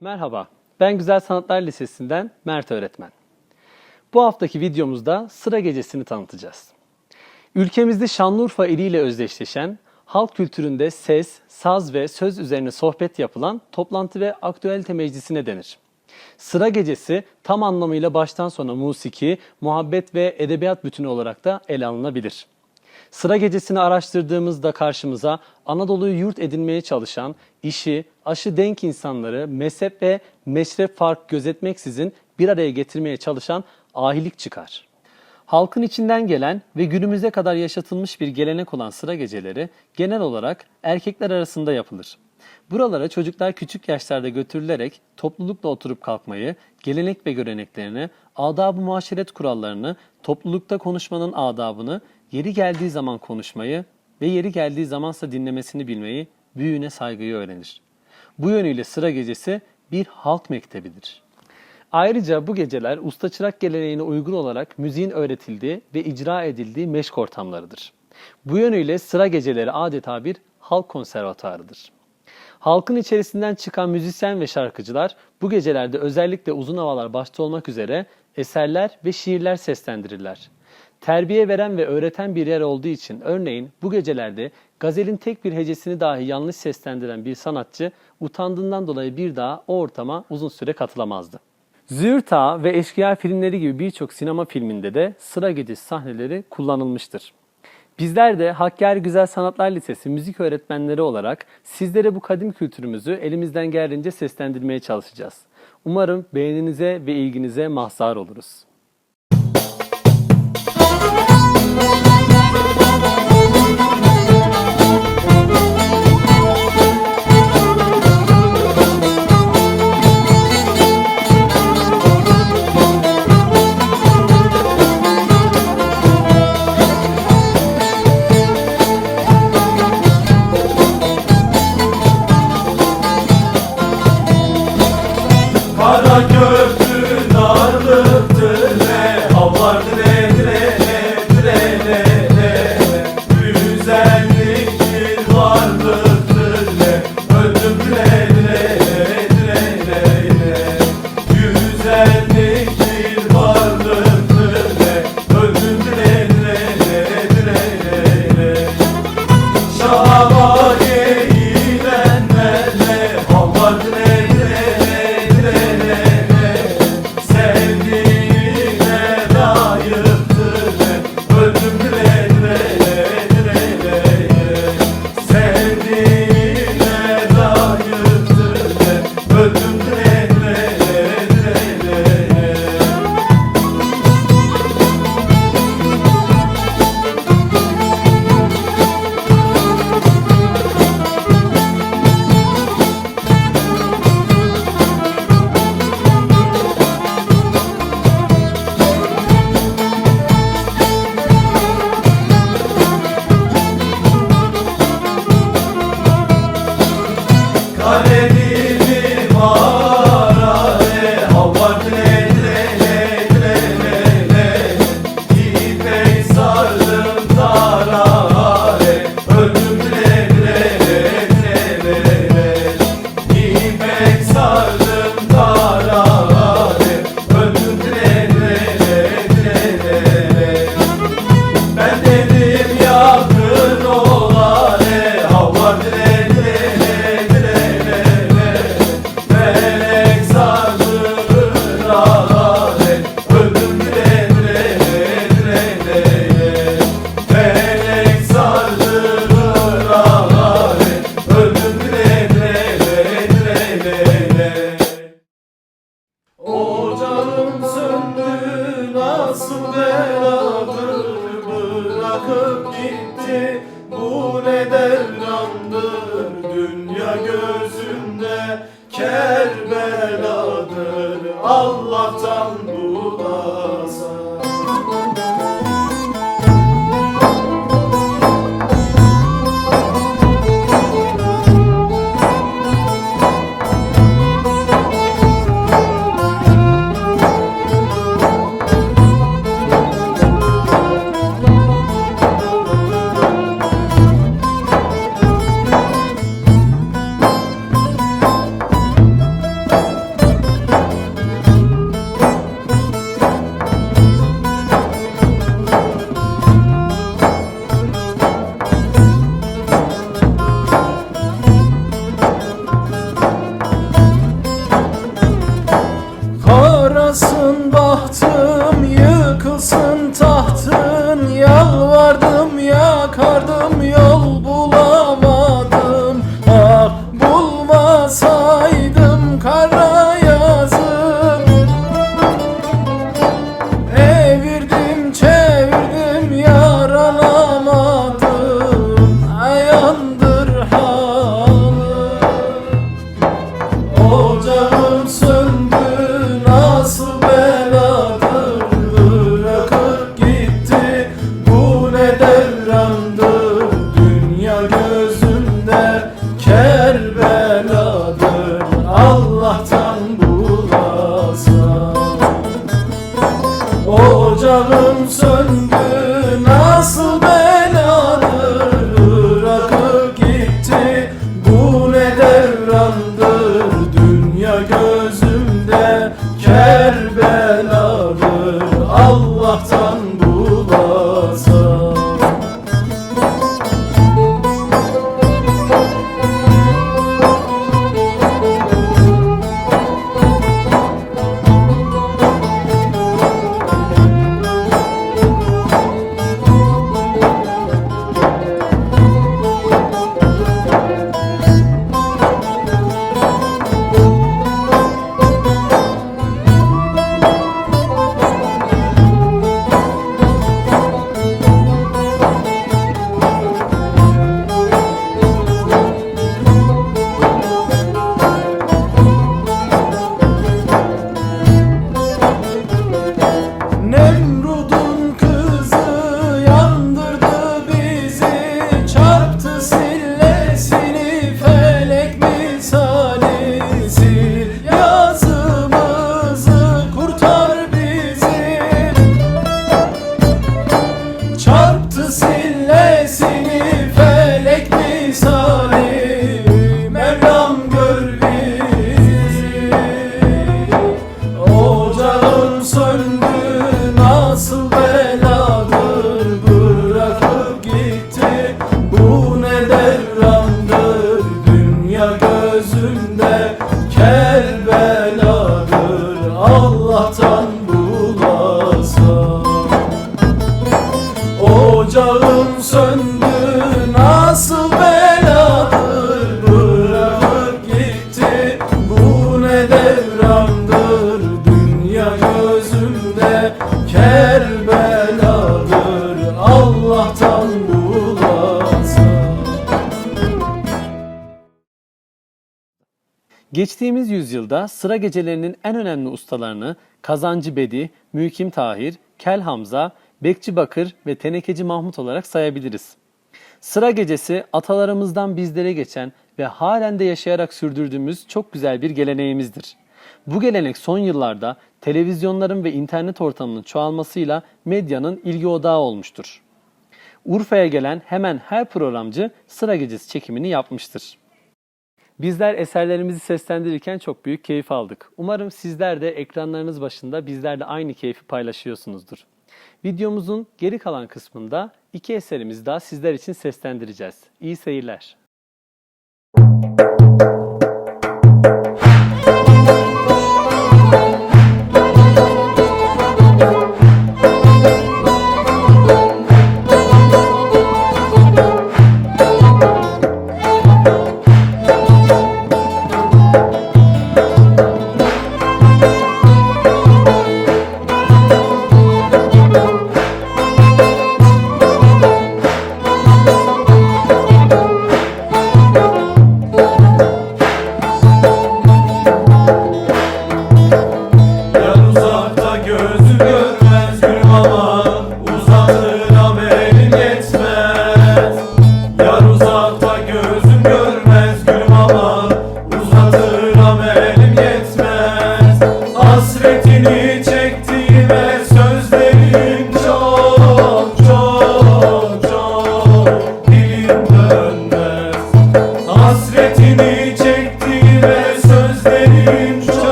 Merhaba, ben Güzel Sanatlar Lisesi'nden Mert Öğretmen. Bu haftaki videomuzda Sıra Gecesi'ni tanıtacağız. Ülkemizde Şanlıurfa iliyle özdeşleşen, halk kültüründe ses, saz ve söz üzerine sohbet yapılan toplantı ve aktüelite meclisine denir. Sıra Gecesi tam anlamıyla baştan sona musiki, muhabbet ve edebiyat bütünü olarak da ele alınabilir. Sıra gecesini araştırdığımızda karşımıza Anadolu'yu yurt edinmeye çalışan, işi, aşı denk insanları mezhep ve meşrep fark gözetmeksizin bir araya getirmeye çalışan ahilik çıkar. Halkın içinden gelen ve günümüze kadar yaşatılmış bir gelenek olan sıra geceleri genel olarak erkekler arasında yapılır. Buralara çocuklar küçük yaşlarda götürülerek toplulukla oturup kalkmayı, gelenek ve göreneklerini, adab-ı muaşeret kurallarını, toplulukta konuşmanın adabını, yeri geldiği zaman konuşmayı ve yeri geldiği zamansa dinlemesini bilmeyi, büyüğüne saygıyı öğrenir. Bu yönüyle sıra gecesi bir halk mektebidir. Ayrıca bu geceler usta çırak geleneğine uygun olarak müziğin öğretildiği ve icra edildiği meşk ortamlarıdır. Bu yönüyle sıra geceleri adeta bir halk konservatuarıdır. Halkın içerisinden çıkan müzisyen ve şarkıcılar bu gecelerde özellikle uzun havalar başta olmak üzere eserler ve şiirler seslendirirler. Terbiye veren ve öğreten bir yer olduğu için örneğin bu gecelerde gazelin tek bir hecesini dahi yanlış seslendiren bir sanatçı utandığından dolayı bir daha o ortama uzun süre katılamazdı. Züğürt Ağa ve Eşkıya filmleri gibi birçok sinema filminde de sıra gecesi sahneleri kullanılmıştır. Bizler de Hakkari Güzel Sanatlar Lisesi müzik öğretmenleri olarak sizlere bu kadim kültürümüzü elimizden geldiğince seslendirmeye çalışacağız. Umarım beğeninize ve ilginize mahzar oluruz. Lord, beladır bırakıp gitti. Bu ne Allah'tan Ocağım söndü nasıl beladır Bırakıp gitti. Bu ne devrandır Dünya gözümde kerbeladır. Allah'tan bulasam Geçtiğimiz yüzyılda sıra gecelerinin en önemli ustalarını Kazancı Bedi, Mükim Tahir, Kel Hamza, Bekçi Bakır ve Tenekeci Mahmut olarak sayabiliriz. Sıra gecesi atalarımızdan bizlere geçen ve halen de yaşayarak sürdürdüğümüz çok güzel bir geleneğimizdir. Bu gelenek son yıllarda televizyonların ve internet ortamının çoğalmasıyla medyanın ilgi odağı olmuştur. Urfa'ya gelen hemen her programcı sıra gecesi çekimini yapmıştır. Bizler eserlerimizi seslendirirken çok büyük keyif aldık. Umarım sizler de ekranlarınız başında bizlerle aynı keyfi paylaşıyorsunuzdur. Videomuzun geri kalan kısmında iki eserimizi daha sizler için seslendireceğiz. İyi seyirler.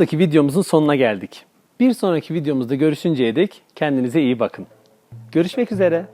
haftaki videomuzun sonuna geldik. Bir sonraki videomuzda görüşünceye dek kendinize iyi bakın. Görüşmek üzere.